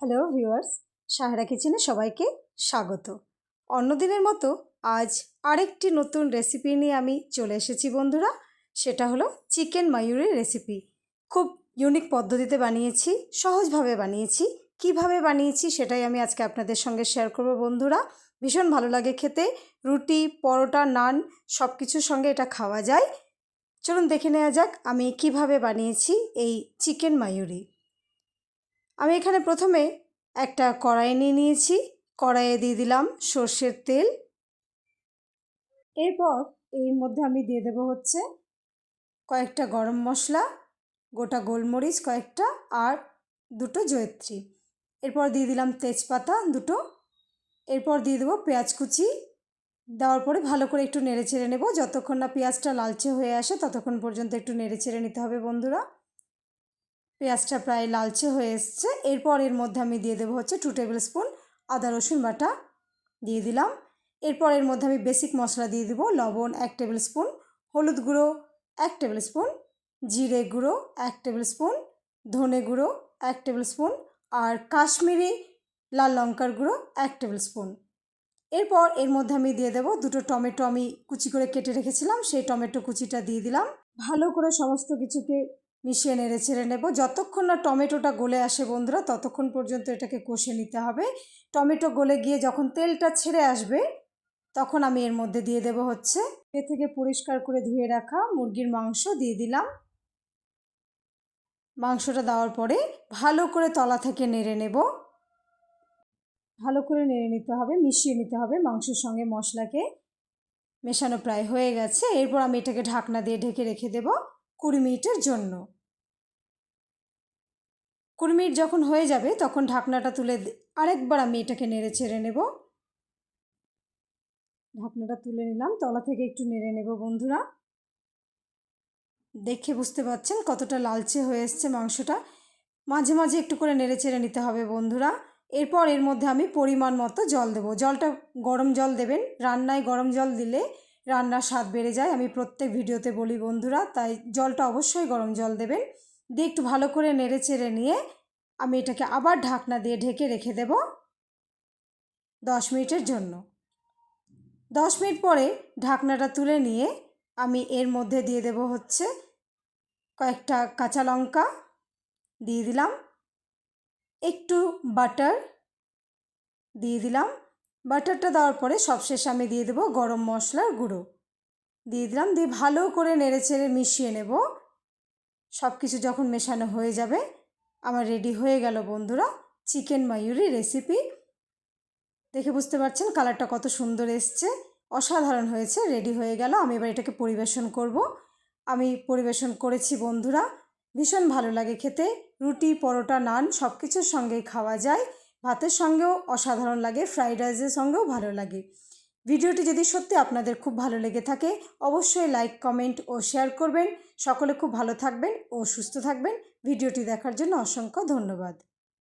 Hello viewers Sahara কিচেনে সবাইকে স্বাগত। অন্যদিনের মতো আজ আরেকটি নতুন রেসিপি নিয়ে আমি চলে এসেছি বন্ধুরা। সেটা হলো চিকেন মায়ুরের রেসিপি খুব ইউনিক পদ্ধতিতে বানিয়েছি, সহজভাবে বানিয়েছি। কীভাবে বানিয়েছি সেটাই আমি আজকে আপনাদের সঙ্গে শেয়ার করব বন্ধুরা। ভীষণ ভালো লাগে খেতে। রুটি, পরোটা, নান সব কিছুর সঙ্গে এটা খাওয়া যায়। চলুন দেখে নেওয়া যাক আমি কীভাবে বানিয়েছি এই চিকেন মায়ুরি। আমি এখানে প্রথমে একটা কড়াই নিয়ে নিয়েছি। কড়াইয়ে দিয়ে দিলাম সর্ষের তেল। এরপর এর মধ্যে আমি দিয়ে দেবো হচ্ছে কয়েকটা গরম মশলা, গোটা গোলমরিচ কয়েকটা আর দুটো জয়ত্রী। এরপর দিয়ে দিলাম তেজপাতা দুটো। এরপর দিয়ে দেবো পেঁয়াজ কুচি। দেওয়ার পরে ভালো করে একটু নেড়ে চেড়ে নেব। যতক্ষণ না পেঁয়াজটা লালচে হয়ে আসে ততক্ষণ পর্যন্ত একটু নেড়ে চেড়ে নিতে হবে বন্ধুরা। পেঁয়াজটা প্রায় লালচে হয়ে এসছে। এরপর এর মধ্যে আমি দিয়ে দেবো হচ্ছে টু টেবিল স্পুন আদা, রসুন বাটা দিয়ে দিলাম। এরপর এর মধ্যে আমি বেসিক মশলা দিয়ে দেবো, লবণ এক টেবিল স্পুন হলুদ গুঁড়ো এক টেবিল স্পুন জিরে গুঁড়ো এক টেবিল স্পুন ধনে গুঁড়ো এক টেবিল স্পুন আর কাশ্মীরি লাল লঙ্কার গুঁড়ো এক টেবিল স্পুন এরপর এর মধ্যে আমি দিয়ে দেবো দুটো টমেটো আমি কুচি করে কেটে রেখেছিলাম, সেই টমেটো কুচিটা দিয়ে দিলাম। ভালো করে সমস্ত কিছুকে মিশিয়ে নেড়ে ছেড়ে নেব। যতক্ষণ না টমেটোটা গলে আসে বন্ধুরা, ততক্ষণ পর্যন্ত এটাকে কষে নিতে হবে। টমেটো গলে গিয়ে যখন তেলটা ছেড়ে আসবে, তখন আমি এর মধ্যে দিয়ে দেব হচ্ছে এ থেকে পরিষ্কার করে ধুয়ে রাখা মুরগির মাংস দিয়ে দিলাম। মাংসটা দেওয়ার পরে ভালো করে তলা থেকে নেড়ে নেব। ভালো করে নেড়ে নিতে হবে, মিশিয়ে নিতে হবে মাংসের সঙ্গে মশলাকে। মেশানো প্রায় হয়ে গেছে। এরপর আমি এটাকে ঢাকনা দিয়ে ঢেকে রেখে দেব কুড়ি মিনিটের জন্য। কুড়ি মিনিট যখন হয়ে যাবে, তখন ঢাকনাটা তুলে আরেকবার আমি এটাকে নেড়ে ছেড়ে নেব। ঢাকনাটা তুলে নিলাম, তলা থেকে একটু নেড়ে নেব বন্ধুরা। দেখে বুঝতে পারছেন কতটা লালচে হয়ে এসছে মাংসটা। মাঝে মাঝে একটু করে নেড়ে চেড়ে নিতে হবে বন্ধুরা। এরপর এর মধ্যে আমি পরিমাণ মতো জল দেবো। জলটা গরম জল দেবেন, রান্নায় গরম জল দিলে রান্নার স্বাদ বেড়ে যায়। আমি প্রত্যেক ভিডিওতে বলি বন্ধুরা, তাই জলটা অবশ্যই গরম জল দেবেন। দিয়ে একটু ভালো করে নেড়ে চেড়ে নিয়ে আমি এটাকে আবার ঢাকনা দিয়ে ঢেকে রেখে দেব দশ মিনিটের জন্য। দশ মিনিট পরে ঢাকনাটা তুলে নিয়ে আমি এর মধ্যে দিয়ে দেব হচ্ছে কয়েকটা কাঁচা লঙ্কা, দিয়ে দিলাম। একটু বাটার, দিয়ে দিলাম। বাটারটা দেওয়ার পরে সবশেষে আমি দিয়ে দেবো গরম মশলার গুঁড়ো। দিয়ে দিলাম, দিয়ে ভালো করে নেড়ে চেড়ে মিশিয়ে নেব। সব কিছু যখন মেশানো হয়ে যাবে, আমার রেডি হয়ে গেল বন্ধুরা, চিকেন মায়ুরি রেসিপি দেখে বুঝতে পারছেন কালারটা কত সুন্দর এসছে, অসাধারণ হয়েছে রেডি হয়ে গেল। আমি এবার এটাকে পরিবেশন করব। আমি পরিবেশন করেছি বন্ধুরা, ভীষণ ভালো লাগে খেতে। রুটি, পরোটা, নান সব কিছুর সঙ্গেই খাওয়া যায়। ভাতের সঙ্গেও অসাধারণ লাগে ফ্রাইড রাইসের সঙ্গেও ভালো লাগে। ভিডিওটি যদি সত্যি আপনাদের খুব ভালো লেগে থাকে, অবশ্যই লাইক কমেন্ট ও শেয়ার করবেন। সকলে খুব ভালো থাকবেন ও সুস্থ থাকবেন। ভিডিওটি দেখার জন্য অসংখ্য ধন্যবাদ।